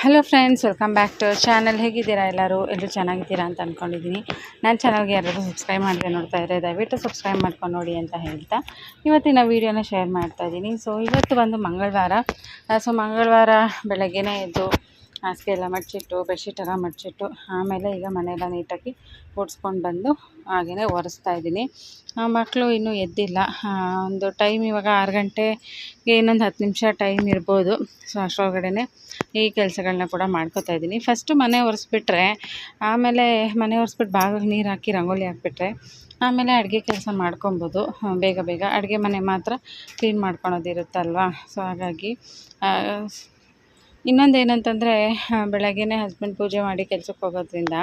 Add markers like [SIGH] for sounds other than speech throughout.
Hello friends welcome back to channel ಹೇಗಿದ್ದೀರಾ ಎಲ್ಲರೂ? ಎಲ್ಲರೂ ಚೆನ್ನಾಗಿದ್ದೀರಾ ಅಂತ ಅಂದ್ಕೊಂಡಿದ್ದೀನಿ ನಾನು ಚಾನಲ್ಗೆ ಯಾರಾದರೂ ಸಬ್ಸ್ಕ್ರೈಬ್ ಮಾಡಿದೆ ನೋಡ್ತಾ ಇದ್ದರೆ ದಯವಿಟ್ಟು ಸಬ್ಸ್ಕ್ರೈಬ್ ಮಾಡ್ಕೊಂಡು ನೋಡಿ ಅಂತ ಹೇಳ್ತಾ ಇವತ್ತಿನ ವೀಡಿಯೋನ ಶೇರ್ ಮಾಡ್ತಾ ಇದ್ದೀನಿ ಸೊ ಇವತ್ತು ಬಂದು ಮಂಗಳವಾರ. ಸೊ ಮಂಗಳವಾರ ಬೆಳಗ್ಗೆನೇ ಎದ್ದು ಹಾಸಿಗೆ ಎಲ್ಲ ಮಡಚಿಟ್ಟು, ಬೆಡ್ಶೀಟ್ ಎಲ್ಲ ಮಡಚಿಟ್ಟು, ಆಮೇಲೆ ಈಗ ಮನೆಯೆಲ್ಲ ನೀಟಾಗಿ ಓಡಿಸ್ಕೊಂಡು ಬಂದು ಹಾಗೆಯೇ ಒರೆಸ್ತಾ ಇದ್ದೀನಿ. ಮಕ್ಕಳು ಇನ್ನೂ ಎದ್ದಿಲ್ಲ. ಒಂದು ಟೈಮ್ ಇವಾಗ ಆರು ಗಂಟೆಗೆ ಇನ್ನೊಂದು ಹತ್ತು ನಿಮಿಷ ಟೈಮ್ ಇರ್ಬೋದು. ಸೊ ಅಷ್ಟರೊಳಗಡೆ ಈ ಕೆಲಸಗಳನ್ನ ಕೂಡ ಮಾಡ್ಕೋತಾ ಇದ್ದೀನಿ. ಫಸ್ಟು ಮನೆ ಒರೆಸ್ಬಿಟ್ರೆ, ಆಮೇಲೆ ಮನೆ ಒರೆಸ್ಬಿಟ್ಟು ಬಾಗಿಲಿಗೆ ನೀರು ಹಾಕಿ ರಂಗೋಲಿ ಹಾಕ್ಬಿಟ್ರೆ, ಆಮೇಲೆ ಅಡುಗೆ ಕೆಲಸ ಮಾಡ್ಕೊಬೋದು. ಬೇಗ ಬೇಗ. ಅಡುಗೆ ಮನೆ ಮಾತ್ರ ಕ್ಲೀನ್ ಮಾಡ್ಕೊಳೋದಿರುತ್ತಲ್ವ? ಸೊ ಹಾಗಾಗಿ ಇನ್ನೊಂದು ಏನಂತಂದರೆ ಬೆಳಗ್ಗೆನೇ ಹಸ್ಬೆಂಡ್ ಪೂಜೆ ಮಾಡಿ ಕೆಲ್ಸಕ್ಕೆ ಹೋಗೋದ್ರಿಂದ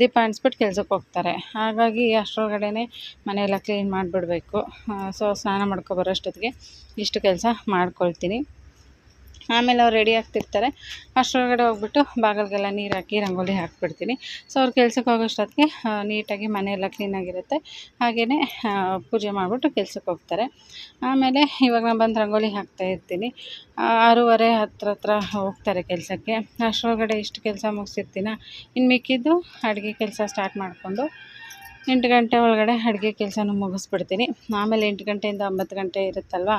ದೀಪ ಅಂಟಿಸ್ಬಿಟ್ಟು ಕೆಲ್ಸಕ್ಕೆ ಹೋಗ್ತಾರೆ. ಹಾಗಾಗಿ ಅಷ್ಟರೊಳಗಡೆ ಮನೆಯೆಲ್ಲ ಕ್ಲೀನ್ ಮಾಡಿಬಿಡ್ಬೇಕು. ಸೊ, ಸ್ನಾನ ಮಾಡ್ಕೊ ಬರೋಷ್ಟೊತ್ತಿಗೆ ಇಷ್ಟು ಕೆಲಸ ಮಾಡ್ಕೊಳ್ತೀನಿ. ಆಮೇಲೆ ಅವ್ರು ರೆಡಿ ಆಗ್ತಿರ್ತಾರೆ. ಅಷ್ಟರೊಳಗಡೆ ಹೋಗ್ಬಿಟ್ಟು ಬಾಗಿಲಿಗೆಲ್ಲ ನೀರು ಹಾಕಿ, ರಂಗೋಲಿ ಹಾಕ್ಬಿಡ್ತೀನಿ. ಸೊ ಅವ್ರು ಕೆಲ್ಸಕ್ಕೆ ಹೋಗೋಷ್ಟೊತ್ತಿಗೆ ನೀಟಾಗಿ ಮನೆಯೆಲ್ಲ ಕ್ಲೀನಾಗಿರುತ್ತೆ ಹಾಗೆಯೇ ಪೂಜೆ ಮಾಡಿಬಿಟ್ಟು ಕೆಲ್ಸಕ್ಕೆ ಹೋಗ್ತಾರೆ. ಆಮೇಲೆ ಇವಾಗ ನಾನು ಬಂದು ರಂಗೋಲಿ ಹಾಕ್ತಾ ಇರ್ತೀನಿ. ಆರೂವರೆ ಹತ್ರ ಹತ್ರ ಹೋಗ್ತಾರೆ ಕೆಲಸಕ್ಕೆ. ಅಷ್ಟರೊಳಗಡೆ ಇಷ್ಟು ಕೆಲಸ ಮುಗಿಸಿರ್ತೀನ? ಇನ್ನು ಮಿಕ್ಕಿದ್ದು ಅಡುಗೆ ಕೆಲಸ ಸ್ಟಾರ್ಟ್ ಮಾಡಿಕೊಂಡು ಎಂಟು ಗಂಟೆ ಒಳಗಡೆ ಅಡುಗೆ ಕೆಲಸನೂ ಮುಗಿಸ್ಬಿಡ್ತೀನಿ. ಆಮೇಲೆ ಎಂಟು ಗಂಟೆಯಿಂದ ಒಂಬತ್ತು ಗಂಟೆ ಇರುತ್ತಲ್ವ?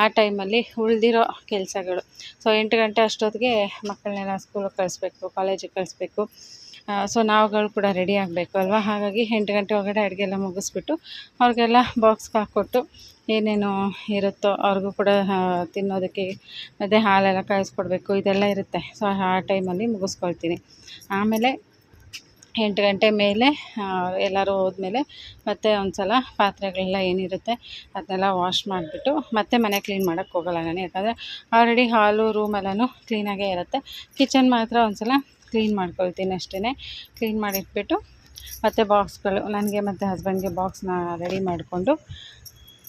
ಆ ಟೈಮಲ್ಲಿ ಉಳಿದಿರೋ ಕೆಲಸಗಳು. ಸೊ ಎಂಟು ಗಂಟೆ ಅಷ್ಟೊತ್ತಿಗೆ ಮಕ್ಕಳನ್ನೆಲ್ಲ ಸ್ಕೂಲಿಗೆ ಕಳಿಸ್ಬೇಕು ಕಾಲೇಜಿಗೆ ಕಳಿಸ್ಬೇಕು. ಸೊ ನಾವುಗಳು ಕೂಡ ರೆಡಿ ಆಗಬೇಕು ಅಲ್ವಾ? ಹಾಗಾಗಿ ಎಂಟು ಗಂಟೆ ಒಳಗಡೆ ಅಡುಗೆ ಎಲ್ಲ ಮುಗಿಸ್ಬಿಟ್ಟು ಅವ್ರಿಗೆಲ್ಲ ಬಾಕ್ಸ್ಗೆ ಹಾಕ್ಕೊಟ್ಟು ಏನೇನು ಇರುತ್ತೋ ಅವ್ರಿಗೂ ಕೂಡ ತಿನ್ನೋದಕ್ಕೆ, ಮತ್ತು ಹಾಲೆಲ್ಲ ಕಾಯಿಸ್ಕೊಡ್ಬೇಕು ಇದೆಲ್ಲ ಇರುತ್ತೆ. ಸೊ ಆ ಟೈಮಲ್ಲಿ ಮುಗಿಸ್ಕೊಳ್ತೀನಿ. ಆಮೇಲೆ ಎಂಟು ಗಂಟೆ ಮೇಲೆ ಎಲ್ಲರೂ ಹೋದ್ಮೇಲೆ ಮತ್ತೆ ಒಂದ್ಸಲ ಪಾತ್ರೆಗಳೆಲ್ಲ ಏನಿರುತ್ತೆ ಅದನ್ನೆಲ್ಲ ವಾಶ್ ಮಾಡಿಬಿಟ್ಟು ಮತ್ತೆ ಮನೆ ಕ್ಲೀನ್ ಮಾಡೋಕ್ಕೆ ಹೋಗಲ್ಲ ನಾನು. ಯಾಕಂದರೆ ಆಲ್ರೆಡಿ ಹಾಲು ರೂಮೆಲ್ಲನೂ ಕ್ಲೀನಾಗೇ ಇರುತ್ತೆ. ಕಿಚನ್ ಮಾತ್ರ ಒಂದ್ಸಲ ಕ್ಲೀನ್ ಮಾಡ್ಕೊಳ್ತೀನಿ ಅಷ್ಟೇ ಕ್ಲೀನ್ ಮಾಡಿಟ್ಬಿಟ್ಟು ಮತ್ತು ಬಾಕ್ಸ್ಗಳು ನನಗೆ ಮತ್ತು ಹಸ್ಬೆಂಡ್ಗೆ ಬಾಕ್ಸ್ನ ರೆಡಿ ಮಾಡಿಕೊಂಡು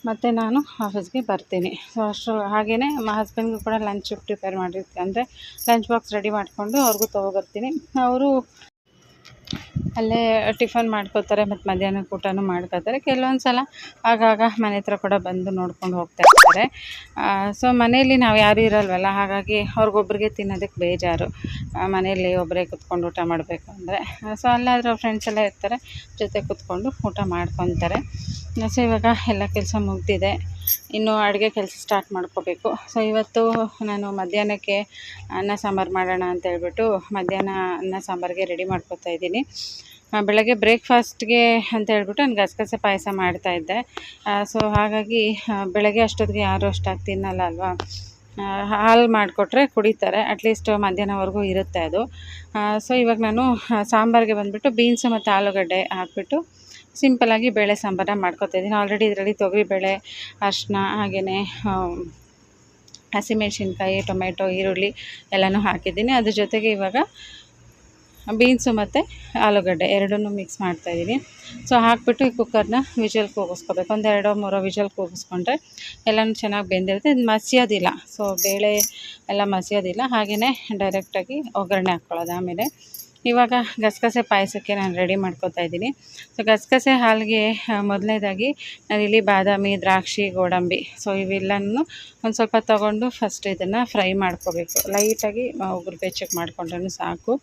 ಮತ್ತು ನಾನು ಆಫೀಸ್ಗೆ ಬರ್ತೀನಿ. ಸೊ ಅಷ್ಟು ಹಾಗೆಯೇ ಮ ಹಸ್ಬೆಂಡ್ಗೂ ಕೂಡ ಲಂಚ್ ಪ್ರಿಪೇರ್ ಮಾಡಿರ್ತೀನಿ ಅಂದರೆ ಲಂಚ್ ಬಾಕ್ಸ್ ರೆಡಿ ಮಾಡಿಕೊಂಡು ಅವ್ರಿಗೂ ತೊಗೊಬರ್ತೀನಿ. ಅವರು ಅಲ್ಲೇ ಟಿಫನ್ ಮಾಡ್ಕೋತಾರೆ ಮತ್ತು ಮಧ್ಯಾಹ್ನಕ್ಕೆ ಊಟನೂ ಮಾಡ್ಕೋತಾರೆ. ಕೆಲವೊಂದು ಸಲ ಆಗಾಗ ಮನೆ ಹತ್ರ ಕೂಡ ಬಂದು ನೋಡ್ಕೊಂಡು ಹೋಗ್ತಾ ಇರ್ತಾರೆ. ಸೊ ಮನೆಯಲ್ಲಿ ನಾವು ಯಾರು ಇರಲ್ವಲ್ಲ, ಹಾಗಾಗಿ ಅವ್ರಿಗೊಬ್ರಿಗೆ ತಿನ್ನೋದಕ್ಕೆ ಬೇಜಾರು. ಮನೆಯಲ್ಲಿ ಒಬ್ಬರೇ ಕುತ್ಕೊಂಡು ಊಟ ಮಾಡಬೇಕು ಅಂದರೆ. ಸೊ ಅಲ್ಲಾದರೂ ಫ್ರೆಂಡ್ಸ್ ಎಲ್ಲ ಇರ್ತಾರೆ, ಜೊತೆ ಕುತ್ಕೊಂಡು ಊಟ ಮಾಡ್ಕೊತಾರೆ. ಸೊ ಇವಾಗ ಎಲ್ಲ ಕೆಲಸ ಮುಗ್ದಿದೆ. ಇನ್ನು ಅಡುಗೆ ಕೆಲಸ ಸ್ಟಾರ್ಟ್ ಮಾಡ್ಕೋಬೇಕು. ಸೊ ಇವತ್ತು ನಾನು ಮಧ್ಯಾಹ್ನಕ್ಕೆ ಅನ್ನ ಸಾಂಬಾರು ಮಾಡೋಣ ಅಂತ ಹೇಳ್ಬಿಟ್ಟು ಮಧ್ಯಾಹ್ನ ಅನ್ನ ಸಾಂಬಾರಿಗೆ ರೆಡಿ ಮಾಡ್ಕೋತಾ ಇದ್ದೀನಿ. ಬೆಳಗ್ಗೆ ಬ್ರೇಕ್ಫಾಸ್ಟ್ಗೆ ಅಂತ ಹೇಳ್ಬಿಟ್ಟು ನಾನು ಗಸಗಸೆ ಪಾಯಸ ಮಾಡ್ತಾಯಿದ್ದೆ ಸೊ ಹಾಗಾಗಿ ಬೆಳಗ್ಗೆ ಅಷ್ಟೊತ್ತಿಗೆ ಯಾರೂ ಅಷ್ಟಾಗಿ ತಿನ್ನಲ್ಲ ಅಲ್ವಾ? ಹಾಲು ಮಾಡಿಕೊಟ್ರೆ ಕುಡಿತಾರೆ. ಅಟ್ಲೀಸ್ಟ್ ಮಧ್ಯಾಹ್ನವರೆಗೂ ಇರುತ್ತೆ ಅದು. ಸೊ ಇವಾಗ ನಾನು ಸಾಂಬಾರಿಗೆ ಬಂದುಬಿಟ್ಟು ಬೀನ್ಸು ಮತ್ತು ಆಲೂಗಡ್ಡೆ ಹಾಕ್ಬಿಟ್ಟು ಸಿಂಪಲ್ಲಾಗಿ ಬೇಳೆ ಸಾಂಬಾರನ್ನ ಮಾಡ್ಕೊತಾ ಇದ್ದೀನಿ. ಆಲ್ರೆಡಿ ಇದರಲ್ಲಿ ತೊಗರಿಬೇಳೆ ಅರಿಶಿನ ಹಾಗೆಯೇ ಹಸಿಮೆಣ್ಸಿನ್ಕಾಯಿ, ಟೊಮೆಟೊ, ಈರುಳ್ಳಿ ಎಲ್ಲನೂ ಹಾಕಿದ್ದೀನಿ. ಅದ್ರ ಜೊತೆಗೆ ಇವಾಗ ಬೀನ್ಸು ಮತ್ತು ಆಲೂಗಡ್ಡೆ ಎರಡನ್ನೂ ಮಿಕ್ಸ್ ಮಾಡ್ತಾಯಿದ್ದೀನಿ ಸೊ ಹಾಕ್ಬಿಟ್ಟು ಈ ಕುಕ್ಕರ್ನ ವಿಜಲ್ ಕೂಗಿಸ್ಕೋಬೇಕು. ಒಂದು ಎರಡೋ ಮೂರೋ ವಿಜಲ್ ಕೂಗಿಸ್ಕೊಂಡ್ರೆ ಎಲ್ಲನೂ ಚೆನ್ನಾಗಿ ಬೆಂದಿರುತ್ತೆ. ಇದು ಮಸಿಯೋದಿಲ್ಲ. ಸೊ ಬೇಳೆ ಎಲ್ಲ ಮಸಿಯೋದಿಲ್ಲ. ಹಾಗೆಯೇ ಡೈರೆಕ್ಟಾಗಿ ಒಗ್ಗರಣೆ ಹಾಕ್ಕೊಳ್ಳೋದು ಆಮೇಲೆ. ಇವಾಗ ಗಸಗಸೆ ಪಾಯಸಕ್ಕೆ ನಾನು ರೆಡಿ ಮಾಡ್ಕೊತಾ ಇದ್ದೀನಿ. ಸೊ ಗಸಗಸೆ ಹಾಲಿಗೆ ಮೊದಲನೇದಾಗಿ ನಾನಿಲ್ಲಿ ಬಾದಾಮಿ, ದ್ರಾಕ್ಷಿ, ಗೋಡಂಬಿ. ಸೊ ಇವೆಲ್ಲನೂ ಒಂದು ಸ್ವಲ್ಪ ತೊಗೊಂಡು ಫಸ್ಟ್ ಇದನ್ನು ಫ್ರೈ ಮಾಡ್ಕೋಬೇಕು. ಲೈಟಾಗಿ ಉಗುರು ಬೆಚ್ಚಗೆ ಮಾಡಿಕೊಂಡ್ರೂ ಸಾಕು.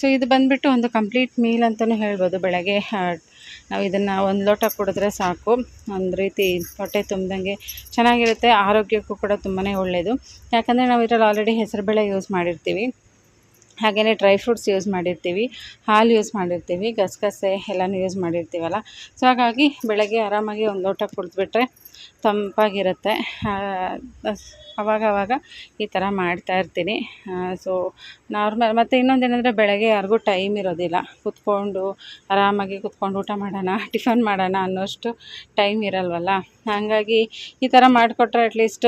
ಸೊ ಇದು ಬಂದುಬಿಟ್ಟು ಒಂದು ಕಂಪ್ಲೀಟ್ ಮೀಲ್ ಅಂತಲೂ ಹೇಳ್ಬೋದು ಬೆಳಗ್ಗೆ. ನಾವು ಇದನ್ನು ಒಂದು ಲೋಟ ಕುಡಿದ್ರೆ ಸಾಕು. ಒಂದು ರೀತಿ ಹೊಟ್ಟೆ ತುಂಬ್ದಂಗೆ ಚೆನ್ನಾಗಿರುತ್ತೆ. ಆರೋಗ್ಯಕ್ಕೂ ಕೂಡ ತುಂಬಾ ಒಳ್ಳೆಯದು ಯಾಕಂದರೆ ನಾವು ಇದರಲ್ಲಿ ಆಲ್ರೆಡಿ ಹೆಸರುಬೇಳೆ ಯೂಸ್ ಮಾಡಿರ್ತೀವಿ. ಹಾಗೆಯೇ ಡ್ರೈ ಫ್ರೂಟ್ಸ್ ಯೂಸ್ ಮಾಡಿರ್ತೀವಿ. ಹಾಲು ಯೂಸ್ ಮಾಡಿರ್ತೀವಿ. ಗಸಗಸೆ ಎಲ್ಲನೂ ಯೂಸ್ ಮಾಡಿರ್ತೀವಲ್ಲ. ಸೊ ಹಾಗಾಗಿ ಬೆಳಗ್ಗೆ ಆರಾಮಾಗಿ ಒಂದು ಲೋಟ ಕುಡಿದ್ಬಿಟ್ರೆ ತಂಪಾಗಿರುತ್ತೆ. ಅವಾಗವಾಗ ಈ ಥರ ಮಾಡ್ತಾ ಇರ್ತೀನಿ. ಸೊ ನಾರ್ಮಲ್ ಮತ್ತು ಇನ್ನೊಂದು ಏನಂದರೆ ಬೆಳಗ್ಗೆ ಯಾರಿಗೂ ಟೈಮ್ ಇರೋದಿಲ್ಲ. ಕುತ್ಕೊಂಡು ಆರಾಮಾಗಿ ಕುತ್ಕೊಂಡು ಊಟ ಮಾಡೋಣ, [LAUGHS] ಟಿಫನ್ ಮಾಡೋಣ ಅನ್ನೋಷ್ಟು ಟೈಮ್ ಇರಲ್ವಲ್ಲ. ಹಾಗಾಗಿ ಈ ಥರ ಮಾಡಿಕೊಟ್ರೆ ಅಟ್ಲೀಸ್ಟ್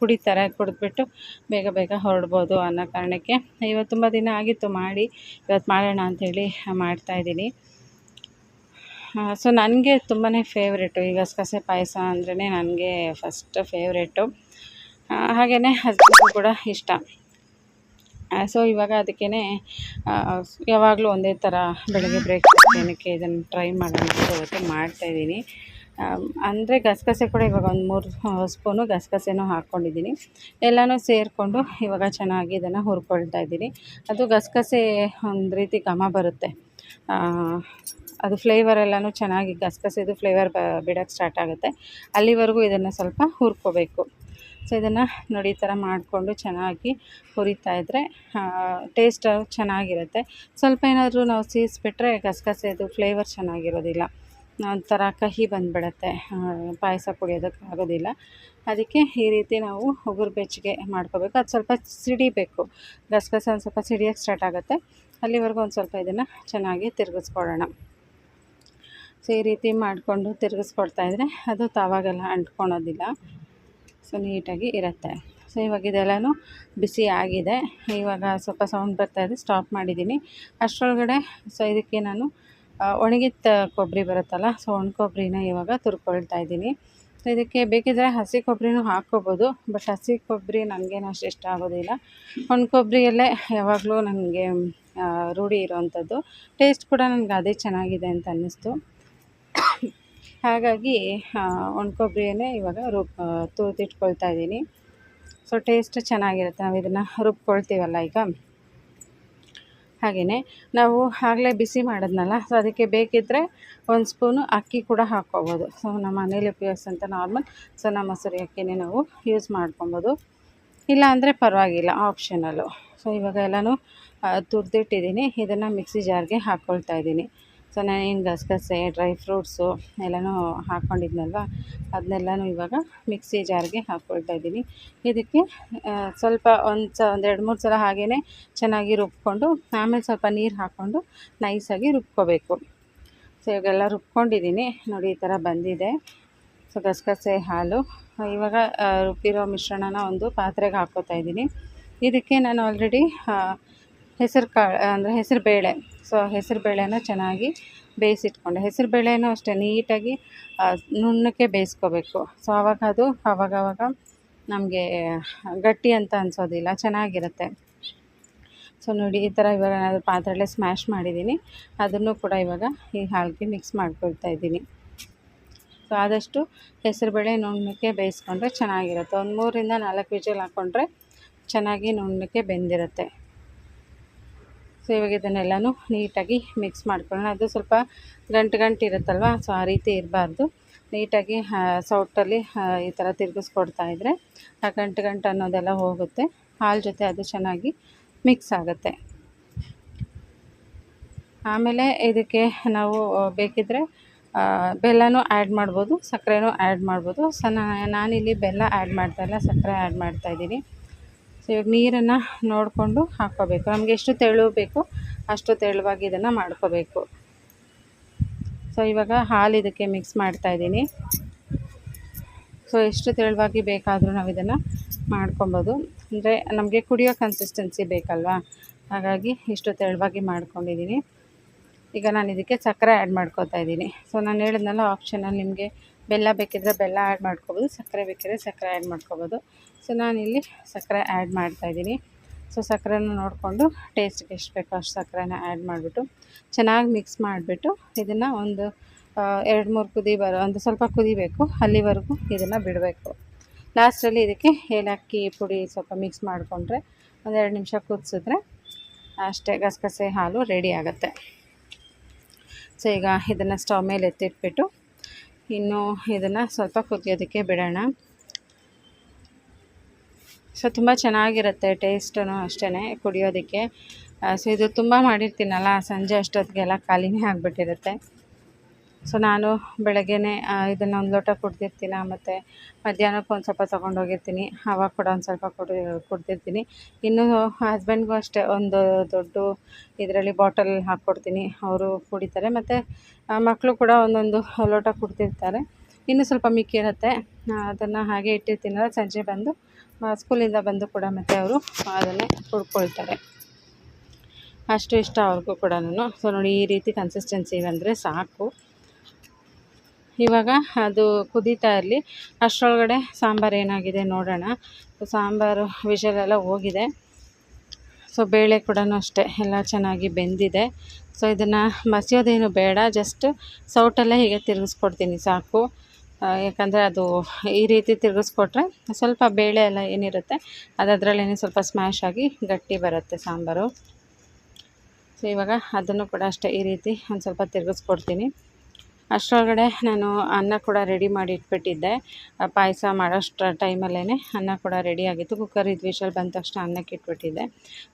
ಕುಡಿತಾರೆ, ಕುಡಿದ್ಬಿಟ್ಟು ಬೇಗ ಬೇಗ ಹೊರಡ್ಬೋದು ಅನ್ನೋ ಕಾರಣಕ್ಕೆ. ಇವತ್ತು ತುಂಬ ದಿನ ಆಗಿತ್ತು ಮಾಡಿ, ಇವತ್ತು ಮಾಡೋಣ ಅಂಥೇಳಿ ಮಾಡ್ತಾಯಿದ್ದೀನಿ ಸೊ ನನಗೆ ತುಂಬಾ ಫೇವ್ರೇಟು ಈ ಗಸಗಸೆ ಪಾಯಸ ಅಂದ್ರೇ ನನಗೆ ಫಸ್ಟ್ ಫೇವ್ರೇಟು ಹಾಗೆಯೇ ಹಸ್ಬೆಂಡ್ಗೂ ಕೂಡ ಇಷ್ಟ. ಸೊ ಇವಾಗ ಅದಕ್ಕೇ ಯಾವಾಗಲೂ ಒಂದೇ ಥರ ಬೆಳಗ್ಗೆ ಬ್ರೇಕ್ಫಾಸ್ಟ್ ಏನಕ್ಕೆ ಇದನ್ನು ಟ್ರೈ ಮಾಡೋಣ ಅಂತ ಮಾಡ್ತಾಯಿದ್ದೀನಿ ಅಂದರೆ ಗಸಗಸೆ ಕೂಡ ಇವಾಗ ಒಂದು ಮೂರು ಸ್ಪೂನು ಗಸಗಸೆನೂ ಹಾಕ್ಕೊಂಡಿದ್ದೀನಿ ಎಲ್ಲನೂ ಸೇರಿಕೊಂಡು ಇವಾಗ ಚೆನ್ನಾಗಿ ಇದನ್ನು ಹುರ್ಕೊಳ್ತಾ ಇದ್ದೀನಿ. ಅದು ಗಸಗಸೆ ಒಂದು ರೀತಿ ಘಮ ಬರುತ್ತೆ. ಅದು ಫ್ಲೇವರ್ ಎಲ್ಲನೂ ಚೆನ್ನಾಗಿ ಗಸಗಸೆದು ಫ್ಲೇವರ್ ಬಿಡೋಕ್ಕೆ ಸ್ಟಾರ್ಟ್ ಆಗುತ್ತೆ. ಅಲ್ಲಿವರೆಗೂ ಇದನ್ನು ಸ್ವಲ್ಪ ಹುರ್ಕೋಬೇಕು. ಸೊ ಇದನ್ನು ನೋಡಿ ಈ ಥರ ಮಾಡಿಕೊಂಡು ಚೆನ್ನಾಗಿ ಹುರಿತಾ ಇದ್ದರೆ ಟೇಸ್ಟ್ ಚೆನ್ನಾಗಿರುತ್ತೆ. ಸ್ವಲ್ಪ ಏನಾದರೂ ನಾವು ಸೀಸ್ಬಿಟ್ರೆ ಗಸಗಸೆದು ಫ್ಲೇವರ್ ಚೆನ್ನಾಗಿರೋದಿಲ್ಲ. ಒಂಥರ ಕಹಿ ಬಂದುಬಿಡತ್ತೆ. ಪಾಯಸ ಕುಡಿಯೋದಕ್ಕೆ ಆಗೋದಿಲ್ಲ. ಅದಕ್ಕೆ ಈ ರೀತಿ ನಾವು ಉಗುರು ಬೆಚ್ಚಗೆ ಮಾಡ್ಕೋಬೇಕು. ಅದು ಸ್ವಲ್ಪ ಸಿಡಿಬೇಕು. ಗಸಗಸೆ ಒಂದು ಸ್ವಲ್ಪ ಸಿಡಿಯೋಕ್ಕೆ ಸ್ಟಾರ್ಟ್ ಆಗುತ್ತೆ. ಅಲ್ಲಿವರೆಗೂ ಒಂದು ಸ್ವಲ್ಪ ಇದನ್ನು ಚೆನ್ನಾಗಿ ತಿರುಗಿಸ್ಕೊಳ್ಳೋಣ. ಸೊ, ಈ ರೀತಿ ಮಾಡಿಕೊಂಡು ತಿರುಗಿಸ್ಕೊಡ್ತಾ ಇದ್ದರೆ ಅದು ತಾವಾಗೆಲ್ಲ ಅಂಟ್ಕೊಳೋದಿಲ್ಲ. ಸೊ, ನೀಟಾಗಿ ಇರುತ್ತೆ. ಸೊ, ಇವಾಗ ಇದೆಲ್ಲನೂ ಬಿಸಿ ಆಗಿದೆ. ಇವಾಗ ಸ್ವಲ್ಪ ಸೌಂಡ್ ಬರ್ತಾಯಿದೆ ಸ್ಟಾಪ್ ಮಾಡಿದ್ದೀನಿ. ಅಷ್ಟರೊಳಗಡೆ ಸೊ, ಇದಕ್ಕೆ ನಾನು ಒಣಗಿದ ಕೊಬ್ಬರಿ ಬರುತ್ತಲ್ಲ ಸೊ ಒಣ ಕೊಬ್ಬರಿನ ಇವಾಗ ತುರ್ಕೊಳ್ತಾ ಇದ್ದೀನಿ. ಸೊ ಇದಕ್ಕೆ ಬೇಕಿದ್ದರೆ ಹಸಿ ಕೊಬ್ಬರಿನೂ ಹಾಕ್ಕೋಬೋದು ಬಟ್ ಹಸಿ ಕೊಬ್ಬರಿ ನನಗೇನು ಅಷ್ಟು ಇಷ್ಟ ಆಗೋದಿಲ್ಲ. ಒಣ ಕೊಬ್ಬರಿಯಲ್ಲೇ ಯಾವಾಗಲೂ ನನಗೆ ರೂಢಿ ಇರೋವಂಥದ್ದು ಟೇಸ್ಟ್ ಕೂಡ ನನಗೆ ಅದೇ ಚೆನ್ನಾಗಿದೆ ಅಂತ ಅನ್ನಿಸ್ತು. ಹಾಗಾಗಿ ಒಣ ಕೊಬ್ಬರಿಯನ್ನೇ ಇವಾಗ ರುಬ್ ತುರಿದಿಟ್ಕೊಳ್ತಾ ಇದ್ದೀನಿ. ಸೊ ಟೇಸ್ಟ್ ಚೆನ್ನಾಗಿರುತ್ತೆ ನಾವು ಇದನ್ನು ರುಬ್ಕೊಳ್ತೀವಲ್ಲ ಈಗ. ಹಾಗೆಯೇ ನಾವು ಆಗಲೇ ಬಿಸಿ ಮಾಡಿದ್ನಲ್ಲ ಸೊ ಅದಕ್ಕೆ ಬೇಕಿದ್ದರೆ ಒಂದು ಸ್ಪೂನು ಅಕ್ಕಿ ಕೂಡ ಹಾಕ್ಕೊಬೋದು. ಸೊ ನಮ್ಮ ಮನೇಲಿ ಉಪಯೋಗಿಸೋಂಥ ನಾರ್ಮಲ್ ಸಣ್ಣ ಮೊಸರು ಅಕ್ಕಿನೇ ನಾವು ಯೂಸ್ ಮಾಡ್ಕೊಬೋದು. ಇಲ್ಲ ಅಂದರೆ ಪರವಾಗಿಲ್ಲ ಆಪ್ಷನಲ್ಲು ಸೊ ಇವಾಗ ಎಲ್ಲನೂ ತುರಿದಿಟ್ಟಿದ್ದೀನಿ. ಇದನ್ನು ಮಿಕ್ಸಿ ಜಾರ್ಗೆ ಹಾಕ್ಕೊಳ್ತಾ ಇದ್ದೀನಿ. ಸೊ ನಾನೇನು ಗಸಗಸೆ, ಡ್ರೈ ಫ್ರೂಟ್ಸು ಎಲ್ಲನೂ ಹಾಕ್ಕೊಂಡಿದ್ನಲ್ವ ಅದನ್ನೆಲ್ಲನೂ ಇವಾಗ ಮಿಕ್ಸಿ ಜಾರ್ಗೆ ಹಾಕ್ಕೊಳ್ತಾ ಇದ್ದೀನಿ. ಇದಕ್ಕೆ ಸ್ವಲ್ಪ ಒಂದು ಸ ಒಂದು ಮೂರು ಸಲ ಹಾಗೇ ಚೆನ್ನಾಗಿ ರುಬ್ಕೊಂಡು, ಆಮೇಲೆ ಸ್ವಲ್ಪ ನೀರು ಹಾಕ್ಕೊಂಡು ನೈಸಾಗಿ ರುಬ್ಕೋಬೇಕು. ಸೊ, ಇವಾಗೆಲ್ಲ ರುಬ್ಕೊಂಡಿದ್ದೀನಿ. ನೋಡಿ, ಈ ಥರ ಬಂದಿದೆ. ಸೊ, ಗಸಗಸೆ, ಹಾಲು, ಇವಾಗ ರುಬ್ಬಿರೋ ಮಿಶ್ರಣನ ಒಂದು ಪಾತ್ರೆಗೆ ಹಾಕ್ಕೋತಾ ಇದ್ದೀನಿ. ಇದಕ್ಕೆ ನಾನು ಆಲ್ರೆಡಿ ಹೆಸರು ಕಾಳು ಅಂದರೆ ಹೆಸರು ಬೇಳೆ ಸೊ ಹೆಸರುಬೇಳೆನ ಚೆನ್ನಾಗಿ ಬೇಯಿಸಿಟ್ಕೊಂಡೆ ಹೆಸರು ಬೇಳೆನೂ ಅಷ್ಟೇ ನೀಟಾಗಿ ನುಣ್ಣಕ್ಕೆ ಬೇಯಿಸ್ಕೋಬೇಕು. ಸೊ ಆವಾಗ ಅದು ಆವಾಗವಾಗ ನಮಗೆ ಗಟ್ಟಿ ಅಂತ ಅನಿಸೋದಿಲ್ಲ, ಚೆನ್ನಾಗಿರುತ್ತೆ. ಸೊ ನೋಡಿ, ಈ ಥರ ಇವಾಗ ನಾನು ಪಾತ್ರೆಯಲ್ಲೇ ಸ್ಮ್ಯಾಶ್ ಮಾಡಿದ್ದೀನಿ. ಅದನ್ನು ಕೂಡ ಇವಾಗ ಈ ಹಾಲಿಗೆ ಮಿಕ್ಸ್ ಮಾಡ್ಕೊಳ್ತಾ ಇದ್ದೀನಿ. ಸೊ ಆದಷ್ಟು ಹೆಸರುಬೇಳೆ ನುಣ್ಣಕ್ಕೆ ಬೇಯಿಸ್ಕೊಂಡ್ರೆ ಚೆನ್ನಾಗಿರುತ್ತೆ. ಒಂದು ಮೂರಿಂದ ನಾಲ್ಕು ವಿಜಲ್ ಹಾಕ್ಕೊಂಡ್ರೆ ಚೆನ್ನಾಗಿ ನುಣ್ಣಕ್ಕೆ ಬೆಂದಿರುತ್ತೆ. ಸೊ, ಇವಾಗ ಇದನ್ನೆಲ್ಲನೂ ನೀಟಾಗಿ ಮಿಕ್ಸ್ ಮಾಡ್ಕೊಳ್ಳೋಣ. ಅದು ಸ್ವಲ್ಪ ಗಂಟು ಗಂಟು ಇರುತ್ತಲ್ವ? ಸೊ, ಆ ರೀತಿ ಇರಬಾರ್ದು. ನೀಟಾಗಿ ಸೌಟಲ್ಲಿ ಈ ಥರ ತಿರುಗಿಸ್ಕೊಡ್ತಾ ಇದ್ದರೆ ಆ ಗಂಟು ಗಂಟು ಅನ್ನೋದೆಲ್ಲ ಹೋಗುತ್ತೆ. ಹಾಲು ಜೊತೆ ಅದು ಚೆನ್ನಾಗಿ ಮಿಕ್ಸ್ ಆಗುತ್ತೆ. ಆಮೇಲೆ ಇದಕ್ಕೆ ನಾವು ಬೇಕಿದ್ದರೆ ಬೆಲ್ಲನೂ ಆ್ಯಡ್ ಮಾಡ್ಬೋದು, ಸಕ್ಕರೆನೂ ಆ್ಯಡ್ ಮಾಡ್ಬೋದು. ಸೊ ನಾನಿಲ್ಲಿ ಬೆಲ್ಲ ಆ್ಯಡ್ ಮಾಡ್ತಾಯಿಲ್ಲ ಸಕ್ಕರೆ ಆ್ಯಡ್ ಮಾಡ್ತಾಯಿದ್ದೀನಿ ಸೊ, ಇವಾಗ ನೀರನ್ನು ನೋಡಿಕೊಂಡು ಹಾಕ್ಕೋಬೇಕು. ನಮಗೆ ಎಷ್ಟು ತೆಳು ಬೇಕು, ಅಷ್ಟು ತೆಳುವಾಗಿ ಇದನ್ನು ಮಾಡ್ಕೋಬೇಕು. ಸೊ, ಇವಾಗ ಹಾಲು ಇದಕ್ಕೆ ಮಿಕ್ಸ್ ಮಾಡ್ತಾ ಇದ್ದೀನಿ. ಸೊ, ಎಷ್ಟು ತೆಳುವಾಗಿ ಬೇಕಾದರೂ ನಾವು ಇದನ್ನು ಮಾಡ್ಕೊಬೋದು. ಅಂದರೆ, ನಮಗೆ ಕುಡಿಯೋ ಕನ್ಸಿಸ್ಟೆನ್ಸಿ ಬೇಕಲ್ವಾ? ಹಾಗಾಗಿ ಇಷ್ಟು ತೆಳುವಾಗಿ ಮಾಡ್ಕೊಂಡಿದ್ದೀನಿ. ಈಗ ನಾನು ಇದಕ್ಕೆ ಸಕ್ಕರೆ ಆ್ಯಡ್ ಮಾಡ್ಕೋತಾ ಇದ್ದೀನಿ. ಸೊ, ನಾನು ಹೇಳಿದ್ನಲ್ಲ ಆಪ್ಷನಲ್ಲಿ ನಿಮಗೆ ಬೆಲ್ಲ ಬೇಕಿದ್ದರೆ ಬೆಲ್ಲ ಆ್ಯಡ್ ಮಾಡ್ಕೋಬೋದು, ಸಕ್ಕರೆ ಬೇಕಿದ್ರೆ ಸಕ್ಕರೆ ಆ್ಯಡ್ ಮಾಡ್ಕೋಬೋದು. ಸೊ ನಾನಿಲ್ಲಿ ಸಕ್ಕರೆ ಆ್ಯಡ್ ಮಾಡ್ತಾಯಿದ್ದೀನಿ ಸೊ ಸಕ್ಕರೆನ ನೋಡಿಕೊಂಡು ಟೇಸ್ಟ್ಗೆ ಎಷ್ಟು ಬೇಕೋ ಅಷ್ಟು ಸಕ್ಕರೆನ ಆ್ಯಡ್ ಮಾಡಿಬಿಟ್ಟು ಚೆನ್ನಾಗಿ ಮಿಕ್ಸ್ ಮಾಡಿಬಿಟ್ಟು ಇದನ್ನು ಒಂದು ಎರಡು ಮೂರು ಕುದಿ ಬರೋ, ಒಂದು ಸ್ವಲ್ಪ ಕುದಿಬೇಕು, ಅಲ್ಲಿವರೆಗೂ ಇದನ್ನು ಬಿಡಬೇಕು. ಲಾಸ್ಟಲ್ಲಿ ಇದಕ್ಕೆ ಏಲಕ್ಕಿ ಪುಡಿ ಸ್ವಲ್ಪ ಮಿಕ್ಸ್ ಮಾಡಿಕೊಂಡ್ರೆ ಒಂದು ಎರಡು ನಿಮಿಷ ಕುದಿಸಿದ್ರೆ ಅಷ್ಟೇ ಗಸಗಸೆ ಹಾಲು ರೆಡಿ ಆಗುತ್ತೆ. ಸೊ ಈಗ ಇದನ್ನು ಸ್ಟವ್ ಮೇಲೆ ಎತ್ತಿಟ್ಬಿಟ್ಟು ಇನ್ನು ಇದನ್ನು ಸ್ವಲ್ಪ ಕುದಿಯೋದಕ್ಕೆ ಬಿಡೋಣ. ಸೊ ತುಂಬ ಚೆನ್ನಾಗಿರುತ್ತೆ ಟೇಸ್ಟೂ ಅಷ್ಟೇ ಕುಡಿಯೋದಕ್ಕೆ. ಸೊ ಇದು ತುಂಬ ಮಾಡಿರ್ತೀನಲ್ಲ, ಸಂಜೆ ಅಷ್ಟೊತ್ತಿಗೆಲ್ಲ ಖಾಲಿನೇ ಆಗಿಬಿಟ್ಟಿರುತ್ತೆ. ಸೊ ನಾನು ಬೆಳಗ್ಗೆನೇ ಇದನ್ನು ಒಂದು ಲೋಟ ಕುಡ್ದಿರ್ತೀನ, ಮತ್ತು ಮಧ್ಯಾಹ್ನಕ್ಕೆ ಒಂದು ಸ್ವಲ್ಪ ತೊಗೊಂಡೋಗಿರ್ತೀನಿ. ಆವಾಗ ಕೂಡ ಒಂದು ಸ್ವಲ್ಪ ಕುಡಿ, ಕುಡ್ದಿರ್ತೀನಿ. ಇನ್ನು ಹಸ್ಬೆಂಡ್ಗೂ ಅಷ್ಟೇ, ಒಂದು ದೊಡ್ಡ ಇದರಲ್ಲಿ ಬಾಟಲ್ ಹಾಕ್ಕೊಡ್ತೀನಿ ಅವರು ಕುಡಿತಾರೆ, ಮತ್ತು ಮಕ್ಕಳು ಕೂಡ ಒಂದೊಂದು ಲೋಟ ಕುಡ್ತಿರ್ತಾರೆ ಇನ್ನೂ ಸ್ವಲ್ಪ ಮಿಕ್ಕಿರುತ್ತೆ. ಅದನ್ನು ಹಾಗೆ ಇಟ್ಟಿರ್ತೀನಲ್ಲ ಸಂಜೆ ಬಂದು ಸ್ಕೂಲಿಂದ ಬಂದು ಕೂಡ ಮತ್ತೆ ಅವರು ಅದನ್ನೇ ಕುಡ್ಕೊಳ್ತಾರೆ. ಅಷ್ಟು ಇಷ್ಟ ಅವ್ರಿಗೂ ಕೂಡ ಸೊ ನೋಡಿ ಈ ರೀತಿ ಕನ್ಸಿಸ್ಟೆನ್ಸಿ ಬಂದರೆ ಸಾಕು. ಇವಾಗ ಅದು ಕುದೀತಾ ಇರಲಿ. ಅಷ್ಟರೊಳಗಡೆ ಸಾಂಬಾರು ಏನಾಗಿದೆ ನೋಡೋಣ. ಸಾಂಬಾರು ವಿಷಲೆಲ್ಲ ಹೋಗಿದೆ. ಸೊ, ಬೇಳೆ ಕೂಡ ಅಷ್ಟೇ. ಎಲ್ಲ ಚೆನ್ನಾಗಿ ಬೆಂದಿದೆ. ಸೊ, ಇದನ್ನು ಮಸಿಯೋದೇನು ಬೇಡ. ಜಸ್ಟ್ ಸೌಟಲ್ಲೇ ಹೀಗೆ ತಿರುಗಿಸ್ಕೊಡ್ತೀನಿ ಸಾಕು. ಯಾಕಂದರೆ ಅದು ಈ ರೀತಿ ತಿರುಗಿಸ್ಕೊಟ್ರೆ ಸ್ವಲ್ಪ ಬೇಳೆ ಎಲ್ಲ ಏನಿರುತ್ತೆ ಅದು ಅದರಲ್ಲೇ ಸ್ವಲ್ಪ ಸ್ಮ್ಯಾಶ್ ಆಗಿ ಗಟ್ಟಿ ಬರುತ್ತೆ ಸಾಂಬಾರು. ಸೊ, ಇವಾಗ ಅದನ್ನು ಕೂಡ ಅಷ್ಟೇ ಈ ರೀತಿ ಒಂದು ಸ್ವಲ್ಪ ತಿರುಗಿಸ್ಕೊಡ್ತೀನಿ. ಅಷ್ಟರೊಳಗಡೆ ನಾನು ಅನ್ನ ಕೂಡ ರೆಡಿ ಮಾಡಿ ಇಟ್ಬಿಟ್ಟಿದ್ದೆ. ಪಾಯಸ ಮಾಡೋಷ್ಟು ಟೈಮಲ್ಲೇ ಅನ್ನ ಕೂಡ ರೆಡಿ ಆಗಿತ್ತು. ಕುಕ್ಕರ್ ಇದು ವಿಷಲ್ ಬಂದ ತಕ್ಷಣ ಅನ್ನಕ್ಕೆ ಇಟ್ಬಿಟ್ಟಿದ್ದೆ.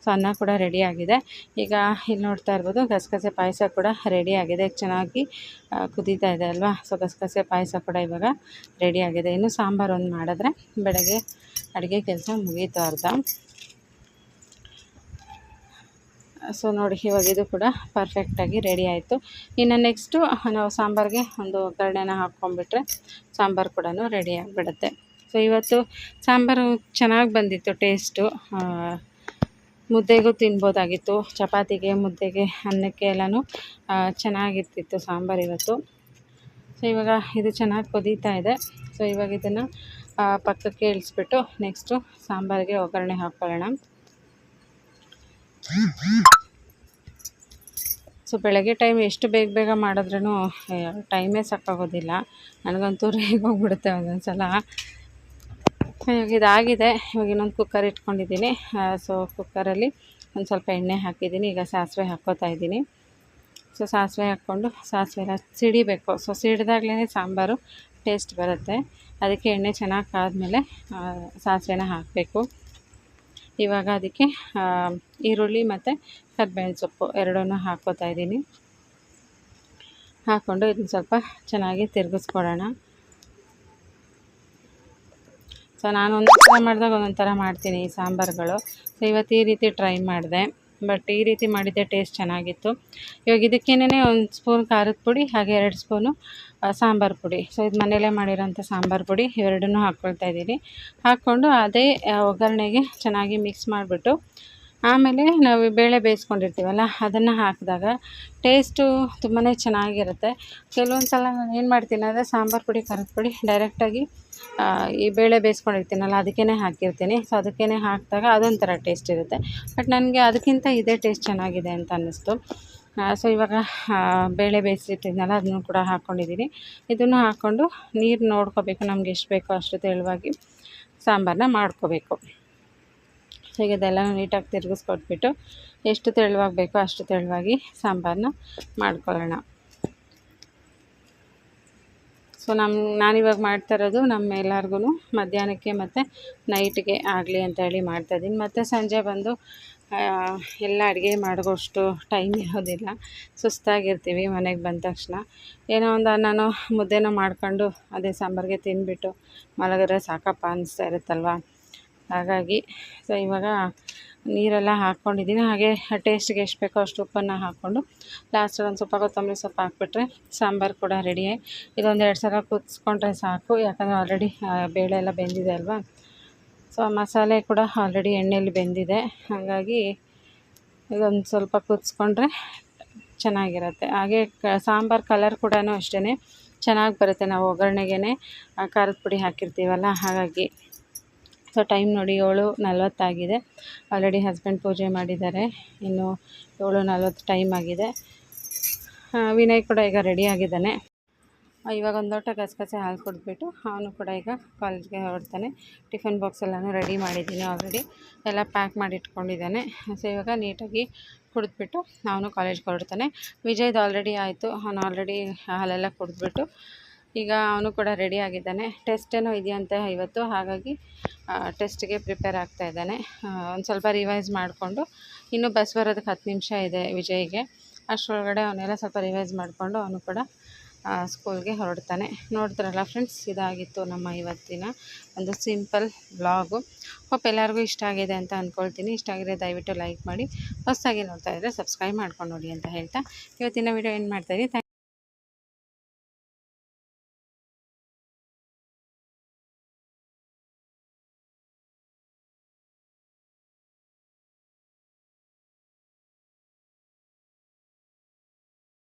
ಸೊ ಅನ್ನ ಕೂಡ ರೆಡಿ ಆಗಿದೆ. ಈಗ ಇಲ್ಲಿ ನೋಡ್ತಾ ಇರ್ಬೋದು, ಗಸಗಸೆ ಪಾಯಸ ಕೂಡ ರೆಡಿ ಆಗಿದೆ. ಚೆನ್ನಾಗಿ ಕುದೀತಾ ಇದೆ ಅಲ್ವಾ? ಸೊ ಗಸಗಸೆ ಪಾಯಸ ಕೂಡ ಇವಾಗ ರೆಡಿ ಆಗಿದೆ. ಇನ್ನು ಸಾಂಬಾರು ಒಂದು ಮಾಡಿದ್ರೆ ಬೆಳಗ್ಗೆ ಅಡುಗೆ ಕೆಲಸ ಮುಗೀತು ಅರ್ಧ. ಸೊ ನೋಡಿ, ಇವಾಗ ಇದು ಕೂಡ ಪರ್ಫೆಕ್ಟಾಗಿ ರೆಡಿ ಆಯಿತು. ಇನ್ನು ನೆಕ್ಸ್ಟು ನಾವು ಸಾಂಬಾರಿಗೆ ಒಂದು ಒಗ್ಗರಣೆನ ಹಾಕ್ಕೊಂಬಿಟ್ರೆ ಸಾಂಬಾರು ಕೂಡ ರೆಡಿ ಆಗಿಬಿಡುತ್ತೆ. ಸೊ ಇವತ್ತು ಸಾಂಬಾರು ಚೆನ್ನಾಗಿ ಬಂದಿತ್ತು ಟೇಸ್ಟು ಮುದ್ದೆಗೂ ತಿನ್ಬೋದಾಗಿತ್ತು. ಚಪಾತಿಗೆ, ಮುದ್ದೆಗೆ, ಅನ್ನಕ್ಕೆ ಎಲ್ಲನೂ ಚೆನ್ನಾಗಿರ್ತಿತ್ತು ಸಾಂಬಾರು ಇವತ್ತು. ಸೊ ಇವಾಗ ಇದು ಚೆನ್ನಾಗಿ ಕುದೀತಾ ಇದೆ. ಸೊ ಇವಾಗ ಇದನ್ನು ಪಕ್ಕಕ್ಕೆ ಇಳಿಸ್ಬಿಟ್ಟು ನೆಕ್ಸ್ಟು ಸಾಂಬಾರಿಗೆ ಒಗ್ಗರಣೆ ಹಾಕ್ಕೊಳ್ಳೋಣ. ಸೊ ಬೆಳಗ್ಗೆ ಟೈಮ್ ಎಷ್ಟು ಬೇಗ ಬೇಗ ಮಾಡಿದ್ರೂ ಟೈಮೇ ಸಾಕಾಗೋದಿಲ್ಲ. ನನಗಂತೂ ರೇಗೋಗ್ಬಿಡುತ್ತೆ ಒಂದೊಂದು ಸಲ ಇವಾಗ ಇದಾಗಿದೆ. ಇವಾಗ ಇನ್ನೊಂದು ಕುಕ್ಕರ್ ಇಟ್ಕೊಂಡಿದ್ದೀನಿ. ಸೊ ಕುಕ್ಕರಲ್ಲಿ ಒಂದು ಸ್ವಲ್ಪ ಎಣ್ಣೆ ಹಾಕಿದ್ದೀನಿ. ಈಗ ಸಾಸಿವೆ ಹಾಕೋತಾ ಇದ್ದೀನಿ. ಸೊ ಸಾಸಿವೆ ಹಾಕ್ಕೊಂಡು ಸಾಸಿವೆ ಸಿಡಿಬೇಕು. ಸೊ ಸಿಡಿದಾಗ್ಲೇ ಸಾಂಬಾರು ಟೇಸ್ಟ್ ಬರುತ್ತೆ. ಅದಕ್ಕೆ ಎಣ್ಣೆ ಚೆನ್ನಾಗಿ ಕಾದ್ಮೇಲೆ ಸಾಸಿವೆನ ಹಾಕಬೇಕು. ಇವಾಗ ಅದಕ್ಕೆ ಈರುಳ್ಳಿ ಮತ್ತು ಕರ್ಬೇವಿನ ಸೊಪ್ಪು ಎರಡನ್ನೂ ಹಾಕ್ಕೋತಾ ಇದ್ದೀನಿ. ಹಾಕ್ಕೊಂಡು ಇದನ್ನ ಸ್ವಲ್ಪ ಚೆನ್ನಾಗಿ ತಿರುಗಿಸ್ಕೊಡೋಣ. ಸೊ ನಾನು ಒಂದು ಥರ ಮಾಡಿದಾಗ ಒಂದೊಂದು ಥರ ಮಾಡ್ತೀನಿ ಈ ಸಾಂಬಾರುಗಳು. ಸೊ ಇವತ್ತು ಈ ರೀತಿ ಟ್ರೈ ಮಾಡಿದೆ. ಬಟ್ ಈ ರೀತಿ ಮಾಡಿದ್ದೆ ಟೇಸ್ಟ್ ಚೆನ್ನಾಗಿತ್ತು. ಇವಾಗ ಇದಕ್ಕೇನೆ ಒಂದು ಸ್ಪೂನ್ ಖಾರದ ಪುಡಿ, ಹಾಗೆ ಎರಡು ಸ್ಪೂನು ಸಾಂಬಾರು ಪುಡಿ. ಸೊ ಇದು ಮನೆಯಲ್ಲೇ ಮಾಡಿರೋಂಥ ಸಾಂಬಾರು ಪುಡಿ. ಇವೆರಡನ್ನೂ ಹಾಕ್ಕೊಳ್ತಾ ಇದ್ದೀನಿ. ಹಾಕ್ಕೊಂಡು ಅದೇ ಒಗ್ಗರಣೆಗೆ ಚೆನ್ನಾಗಿ ಮಿಕ್ಸ್ ಮಾಡಿಬಿಟ್ಟು, ಆಮೇಲೆ ನಾವು ಬೇಳೆ ಬೇಯಿಸ್ಕೊಂಡಿರ್ತೀವಲ್ಲ, ಅದನ್ನು ಹಾಕಿದಾಗ ಟೇಸ್ಟು ತುಂಬಾ ಚೆನ್ನಾಗಿರುತ್ತೆ. ಕೆಲವೊಂದು ಸಲ ನಾನು ಏನು ಮಾಡ್ತೀನಿ ಅಂದರೆ ಸಾಂಬಾರು ಪುಡಿ, ಖಾರದ ಪುಡಿ ಡೈರೆಕ್ಟಾಗಿ ಈ ಬೇಳೆ ಬೇಯಿಸ್ಕೊಂಡಿರ್ತೀನಲ್ಲ ಅದಕ್ಕೇ ಹಾಕಿರ್ತೀನಿ. ಸೊ ಅದಕ್ಕೇ ಹಾಕಿದಾಗ ಅದೊಂಥರ ಟೇಸ್ಟ್ ಇರುತ್ತೆ. ಬಟ್ ನನಗೆ ಅದಕ್ಕಿಂತ ಇದೇ ಟೇಸ್ಟ್ ಚೆನ್ನಾಗಿದೆ ಅಂತ ಅನ್ನಿಸ್ತು. ಸೊ ಇವಾಗ ಬೇಳೆ ಬೇಯಿಸಿಟ್ಟಿದ್ನಲ್ಲ, ಅದನ್ನು ಕೂಡ ಹಾಕ್ಕೊಂಡಿದ್ದೀನಿ ಇದನ್ನು ಹಾಕ್ಕೊಂಡು ನೀರು ನೋಡ್ಕೋಬೇಕು, ನಮ್ಗೆ ಎಷ್ಟು ಬೇಕೋ ಅಷ್ಟು ತೆಳುವಾಗಿ ಸಾಂಬಾರನ್ನ ಮಾಡ್ಕೋಬೇಕು. ಸೊ ಈಗ ಇದೆಲ್ಲ ನೀಟಾಗಿ ತಿರುಗಿಸ್ಕೊಟ್ಬಿಟ್ಟು, ಎಷ್ಟು ತೆಳುವಾಗಿ ಬೇಕೋ ಅಷ್ಟು ತೆಳುವಾಗಿ ಸಾಂಬಾರನ್ನ ಮಾಡ್ಕೊಳ್ಳೋಣ. ಸೊ ನಮ್ಮ ನಾನಿವಾಗ ಮಾಡ್ತಾ ಇರೋದು ನಮ್ಮ ಎಲ್ಲರಿಗೂ ಮಧ್ಯಾಹ್ನಕ್ಕೆ ಮತ್ತು ನೈಟ್ಗೆ ಆಗಲಿ ಅಂತ ಹೇಳಿ ಮಾಡ್ತಾಯಿದ್ದೀನಿ ಮತ್ತು ಸಂಜೆ ಬಂದು ಎಲ್ಲ ಅಡುಗೆ ಮಾಡೋಷ್ಟು ಟೈಮ್ ಇರೋದಿಲ್ಲ. ಸುಸ್ತಾಗಿರ್ತೀವಿ ಮನೆಗೆ ಬಂದ ತಕ್ಷಣ. ಏನೋ ಒಂದು ನಾನು ಮುದ್ದೆನೋ ಮಾಡ್ಕೊಂಡು ಅದೇ ಸಾಂಬಾರಿಗೆ ತಿಂದುಬಿಟ್ಟು ಮಲಗಿದ್ರೆ ಸಾಕಪ್ಪ ಅನಿಸ್ತಾ ಇರುತ್ತಲ್ವ? ಹಾಗಾಗಿ ಸೊ ಇವಾಗ ನೀರೆಲ್ಲ ಹಾಕ್ಕೊಂಡಿದ್ದೀನಿ ಹಾಗೆ ಟೇಸ್ಟಿಗೆ ಎಷ್ಟು ಬೇಕೋ ಅಷ್ಟು ಉಪ್ಪನ್ನು ಹಾಕ್ಕೊಂಡು ಲಾಸ್ಟಲ್ಲಿ ಒಂದು ಸ್ವಲ್ಪ ಕೊತ್ತಂಬರಿ ಸೊಪ್ಪು ಹಾಕ್ಬಿಟ್ರೆ ಸಾಂಬಾರು ಕೂಡ ರೆಡಿ ಇದೊಂದು ಎರಡು ಸಲ ಕುದಿಸ್ಕೊಂಡ್ರೆ ಸಾಕು. ಯಾಕಂದರೆ ಆಲ್ರೆಡಿ ಬೇಳೆ ಎಲ್ಲ ಬೆಂದಿದೆ ಅಲ್ವಾ? ಸೊ ಮಸಾಲೆ ಕೂಡ ಆಲ್ರೆಡಿ ಎಣ್ಣೆಯಲ್ಲಿ ಬೆಂದಿದೆ. ಹಾಗಾಗಿ ಇದೊಂದು ಸ್ವಲ್ಪ ಕುದಿಸ್ಕೊಂಡ್ರೆ ಚೆನ್ನಾಗಿರುತ್ತೆ. ಹಾಗೆ ಕ, ಸಾಂಬಾರು ಕಲರ್ ಕೂಡ ಅಷ್ಟೇ ಚೆನ್ನಾಗಿ ಬರುತ್ತೆ. ನಾವು ಒಗ್ಗರಣೆಗೆ ಖಾರದ ಪುಡಿ ಹಾಕಿರ್ತೀವಲ್ಲ, ಹಾಗಾಗಿ. ಸೊ ಟೈಮ್ ನೋಡಿ ಏಳು ನಲ್ವತ್ತಾಗಿದೆ. ಆಲ್ರೆಡಿ ಹಸ್ಬೆಂಡ್ ಪೂಜೆ ಮಾಡಿದ್ದಾರೆ. ಇನ್ನು ಏಳು ನಲ್ವತ್ತು ಟೈಮ್ ಆಗಿದೆ. ವಿನಯ್ ಕೂಡ ಈಗ ರೆಡಿ ಆಗಿದ್ದಾನೆ. ಇವಾಗ ಒಂದು ಲೋಟ ಗಸಗಸೆ ಹಾಲು ಕೊಟ್ಬಿಟ್ಟು ಅವನು ಕೂಡ ಈಗ ಕಾಲೇಜ್ಗೆ ಹೊರಡ್ತಾನೆ. ಟಿಫಿನ್ ಬಾಕ್ಸ್ ಎಲ್ಲನೂ ರೆಡಿ ಮಾಡಿದ್ದೀನಿ ಆಲ್ರೆಡಿ ಎಲ್ಲ ಪ್ಯಾಕ್ ಮಾಡಿ ಇಟ್ಕೊಂಡಿದ್ದಾನೆ. ಸೊ ಇವಾಗ ನೀಟಾಗಿ ಕುಡಿದ್ಬಿಟ್ಟು ಅವನು ಕಾಲೇಜ್ಗೆ ಹೊರಡ್ತಾನೆ. ವಿಜಯ್ದು ಆಲ್ರೆಡಿ ಆಯಿತು. ಅವನು ಆಲ್ರೆಡಿ ಹಾಲೆಲ್ಲ ಕುಡಿದ್ಬಿಟ್ಟು ಈಗ ಅವನು ಕೂಡ ರೆಡಿ ಆಗಿದ್ದಾನೆ. ಟೆಸ್ಟ್ ಏನೋ ಇದೆಯಂತೆ ಇವತ್ತು, ಹಾಗಾಗಿ ಟೆಸ್ಟ್ಗೆ ಪ್ರಿಪೇರ್ ಆಗ್ತಾ ಇದ್ದಾನೆ. ಒಂದು ಸ್ವಲ್ಪ ರಿವೈಸ್ ಮಾಡಿಕೊಂಡು, ಇನ್ನೂ ಬಸ್ ಬರೋದಕ್ಕೆ ಹತ್ತು ನಿಮಿಷ ಇದೆ ವಿಜಯ್ಗೆ. ಅಷ್ಟರೊಳಗಡೆ ಅವನ್ನೆಲ್ಲ ಸ್ವಲ್ಪ ರಿವೈಸ್ ಮಾಡಿಕೊಂಡು ಅವನು ಕೂಡ ಸ್ಕೂಲ್ಗೆ ಹೊರಡ್ತಾನೆ. ನೋಡ್ತಾರಲ್ಲ ಫ್ರೆಂಡ್ಸ್ ಇದಾಗಿತ್ತು ನಮ್ಮ ಇವತ್ತಿನ ಒಂದು ಸಿಂಪಲ್ ಬ್ಲಾಗು ಹೋಪ್ ಎಲ್ಲರಿಗೂ ಇಷ್ಟ ಆಗಿದೆ ಅಂತ ಅಂದ್ಕೊಳ್ತೀನಿ ಇಷ್ಟ ಆಗಿದೆ ದಯವಿಟ್ಟು ಲೈಕ್ ಮಾಡಿ. ಹೊಸದಾಗಿ ನೋಡ್ತಾ ಇದ್ದರೆ ಸಬ್ಸ್ಕ್ರೈಬ್ ಮಾಡ್ಕೊಂಡು ನೋಡಿ ಅಂತ ಹೇಳ್ತಾ. ಇವತ್ತಿನ ವಿಡಿಯೋ ಏನು ಮಾಡ್ತಾಯಿದ್ದೀನಿ